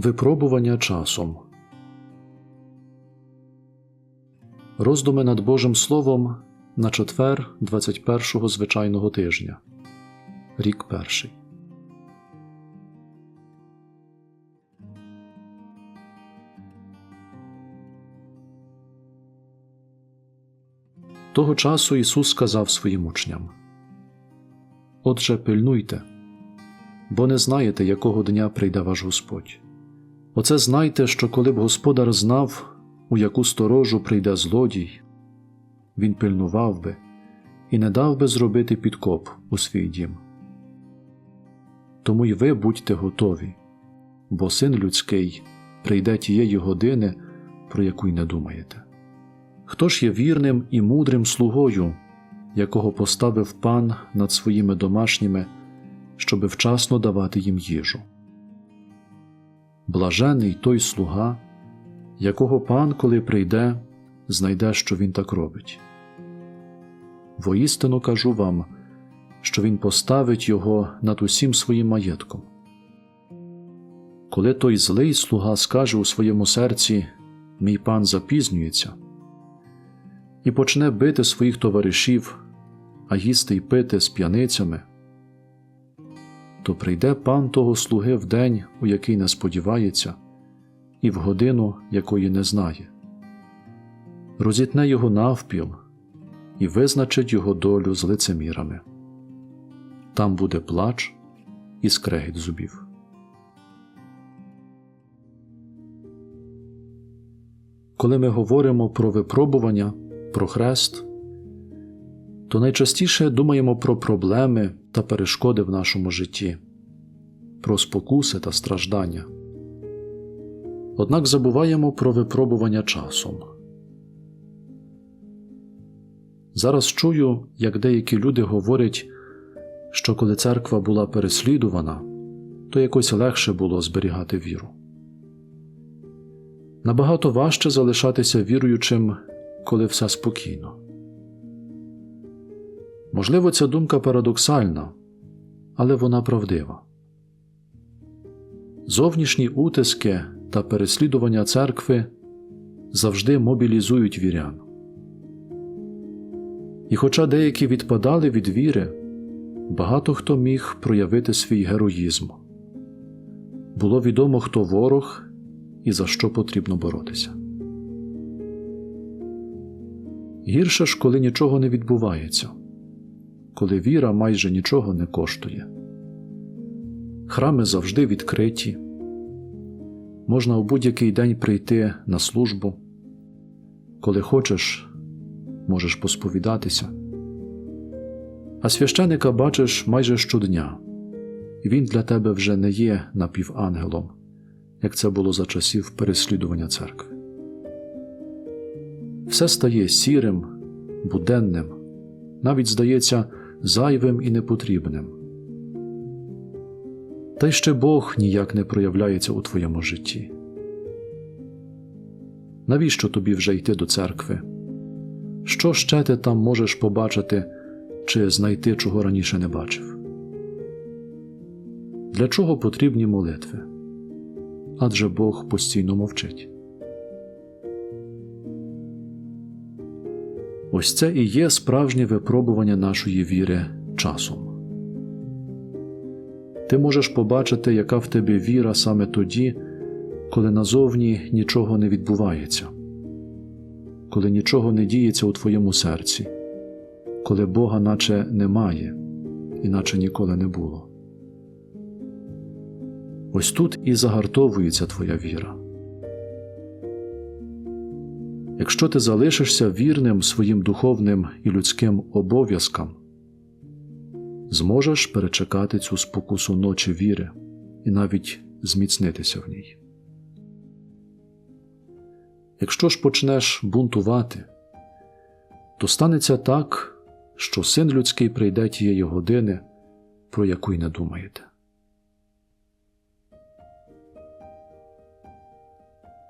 Випробування часом. Роздуми над Божим Словом на четвер 21-го звичайного тижня. Рік перший. Того часу Ісус сказав своїм учням: Отже, пильнуйте, бо не знаєте, якого дня прийде ваш Господь. Оце знайте, що коли б господар знав, у яку сторожу прийде злодій, він пильнував би і не дав би зробити підкоп у свій дім. Тому й ви будьте готові, бо син людський прийде тієї години, про яку й не думаєте. Хто ж є вірним і мудрим слугою, якого поставив пан над своїми домашніми, щоби вчасно давати їм їжу? Блажений той слуга, якого пан, коли прийде, знайде, що він так робить. Воістину кажу вам, що він поставить його над усім своїм маєтком. Коли той злий слуга скаже у своєму серці Мій пан запізнюється, і почне бити своїх товаришів, а їсти й пити з п'яницями, то прийде пан того слуги в день, у який не сподівається, і в годину, якої не знає, розітне його навпіл і визначить його долю з лицемірами. Там буде плач і скрегіт зубів. Коли ми говоримо про випробування, про хрест, то найчастіше думаємо про проблеми та перешкоди в нашому житті, про спокуси та страждання. Однак забуваємо про випробування часом. Зараз чую, як деякі люди говорять, що коли церква була переслідувана, то якось легше було зберігати віру. Набагато важче залишатися віруючим, коли все спокійно. Можливо, ця думка парадоксальна, але вона правдива. Зовнішні утиски та переслідування церкви завжди мобілізують вірян. І хоча деякі відпадали від віри, багато хто міг проявити свій героїзм. Було відомо, хто ворог і за що потрібно боротися. Гірше ж, коли нічого не відбувається, коли віра майже нічого не коштує. Храми завжди відкриті, можна у будь-який день прийти на службу, коли хочеш, можеш посповідатися. А священика бачиш майже щодня, і він для тебе вже не є напівангелом, як це було за часів переслідування церкви. Все стає сірим, буденним, навіть здається зайвим і непотрібним. Та й ще Бог ніяк не проявляється у твоєму житті. Навіщо тобі вже йти до церкви? Що ще ти там можеш побачити чи знайти, чого раніше не бачив? Для чого потрібні молитви? Адже Бог постійно мовчить. Ось це і є справжнє випробування нашої віри часом. Ти можеш побачити, яка в тебе віра саме тоді, коли назовні нічого не відбувається, коли нічого не діється у твоєму серці, коли Бога наче немає, іначе ніколи не було. Ось тут і загартовується твоя віра. Якщо ти залишишся вірним своїм духовним і людським обов'язкам, зможеш перечекати цю спокусу ночі віри і навіть зміцнитися в ній. Якщо ж почнеш бунтувати, то станеться так, що син людський прийде тієї години, про яку й не думаєте.